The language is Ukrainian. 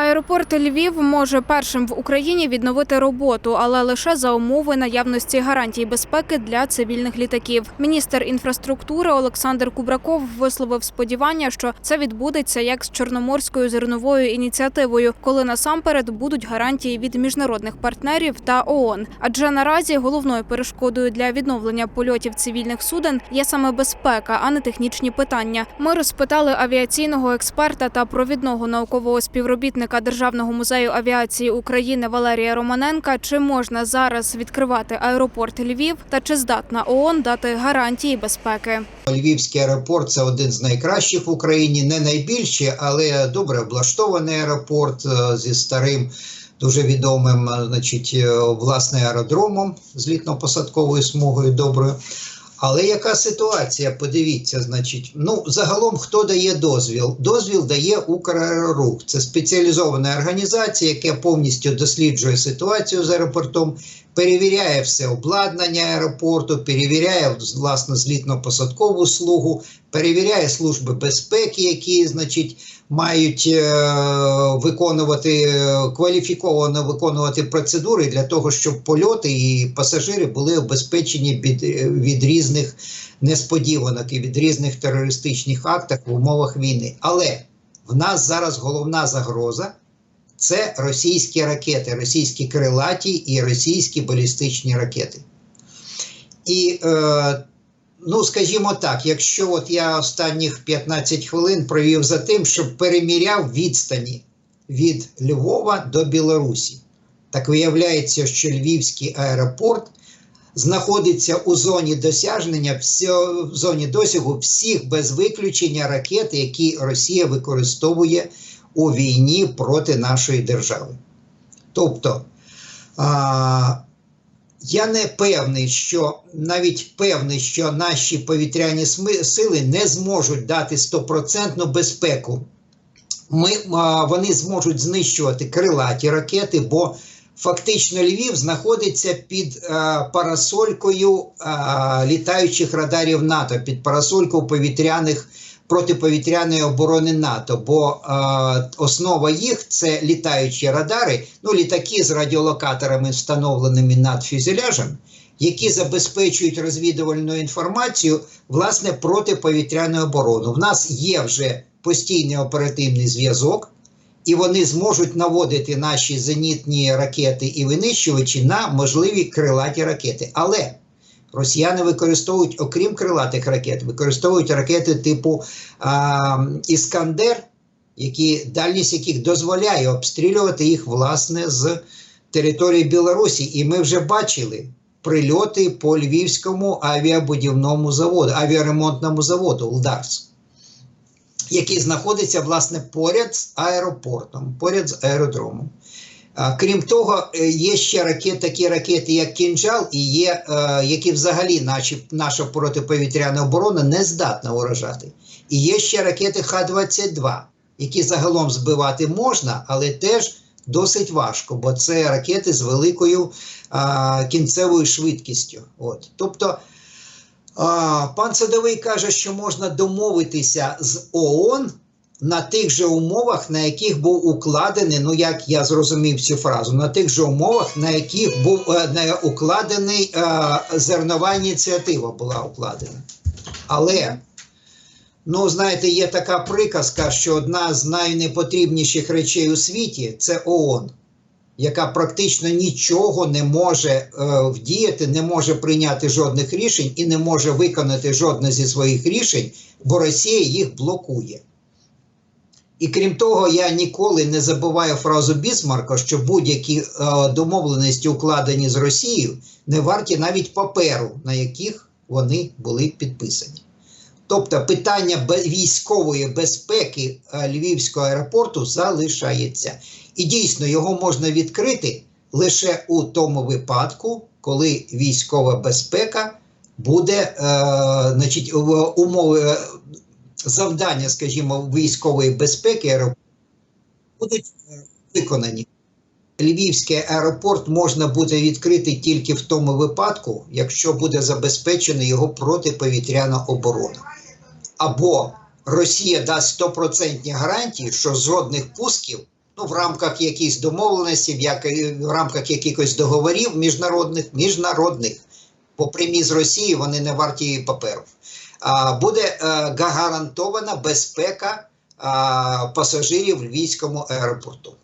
Аеропорт Львів може першим в Україні відновити роботу, але лише за умови наявності гарантій безпеки для цивільних літаків. Міністр інфраструктури Олександр Кубраков висловив сподівання, що це відбудеться як з чорноморською зерновою ініціативою, коли насамперед будуть гарантії від міжнародних партнерів та ООН. Адже наразі головною перешкодою для відновлення польотів цивільних суден є саме безпека, а не технічні питання. Ми розпитали авіаційного експерта та провідного наукового співробітника Державного музею авіації України Валерія Романенка, чи можна зараз відкривати аеропорт Львів та чи здатна ООН дати гарантії безпеки. Львівський аеропорт це один з найкращих в Україні, не найбільший, але добре облаштований аеропорт е, зі старим. Дуже відомим, е, значить, е, власне аеродромом злітно-посадковою смугою доброю. Але яка ситуація? Подивіться, значить, ну загалом хто дає дозвіл? Дозвіл дає Украерорух. Це спеціалізована організація, яка повністю досліджує ситуацію з аеропортом, перевіряє все обладнання аеропорту, перевіряє власне злітно-посадкову слугу, перевіряє служби безпеки, які, значить, мають е, виконувати е, кваліфіковано виконувати процедури для того, щоб польоти і пасажири були обезпечені від, від різних несподіванок і від різних терористичних актів в умовах війни. Але в нас зараз головна загроза. Це російські ракети, російські крилаті і російські балістичні ракети. І, е, ну, скажімо так, якщо от я останніх 15 хвилин провів за тим, щоб переміряв відстані від Львова до Білорусі, так виявляється, що Львівський аеропорт знаходиться у зоні досягнення, в зоні досягу всіх без виключення ракет, які Росія використовує у війні проти нашої держави. Тобто, а, я не певний, що навіть певний, що наші повітряні сили не зможуть дати стопроцентну безпеку. Ми, а, вони зможуть знищувати крилаті ракети, бо фактично Львів знаходиться під а, парасолькою а, літаючих радарів НАТО, під парасолькою повітряних протиповітряної оборони НАТО, бо е, основа їх це літаючі радари, ну літаки з радіолокаторами, встановленими над фюзеляжем, які забезпечують розвідувальну інформацію власне протиповітряної оборони. В нас є вже постійний оперативний зв'язок. І вони зможуть наводити наші зенітні ракети і винищувачі на можливі крилаті ракети. Але Росіяни використовують, окрім крилатих ракет, використовують ракети типу а, Іскандер, які, дальність яких дозволяє обстрілювати їх власне з території Білорусі. І ми вже бачили прильоти по Львівському авіабудівному заводу, авіаремонтному заводу Лдарс, який знаходиться власне поряд з аеропортом, поряд з аеродромом. Крім того, е, є ще ракети, такі ракети, як кінжал, і є, е, які взагалі наші, наша протиповітряна оборона не здатна уражати. І є ще ракети Х-22, які загалом збивати можна, але теж досить важко, бо це ракети з великою а, кінцевою швидкістю. От. Тобто, а, пан Садовий каже, що можна домовитися з ООН на тих же умовах, на яких був укладений, ну як я зрозумів цю фразу, на тих же умовах, на яких був не укладений е, зернова ініціатива була укладена. Але, ну, знаєте, є така приказка, що одна з найнепотрібніших речей у світі це ООН, яка практично нічого не може е, вдіяти, не може прийняти жодних рішень і не може виконати жодне зі своїх рішень, бо Росія їх блокує. І крім того, я ніколи не забуваю фразу Бісмарка, що будь-які е, домовленості, укладені з Росією, не варті навіть паперу, на яких вони були підписані. Тобто питання військової безпеки е, Львівського аеропорту залишається. І дійсно його можна відкрити лише у тому випадку, коли військова безпека буде, е, значить, умови. Завдання, скажімо, військової безпеки аеропорту будуть е, виконані. Львівський аеропорт можна буде відкрити тільки в тому випадку, якщо буде забезпечена його протиповітряна оборона. Або Росія дасть стопроцентні гарантії, що жодних пусків ну, в рамках якихось домовленостей, як, в рамках якихось договорів міжнародних, міжнародних, по прямі з Росії вони не варті паперу. Буде е, гарантована безпека пасажирів в Львівському аеропорту.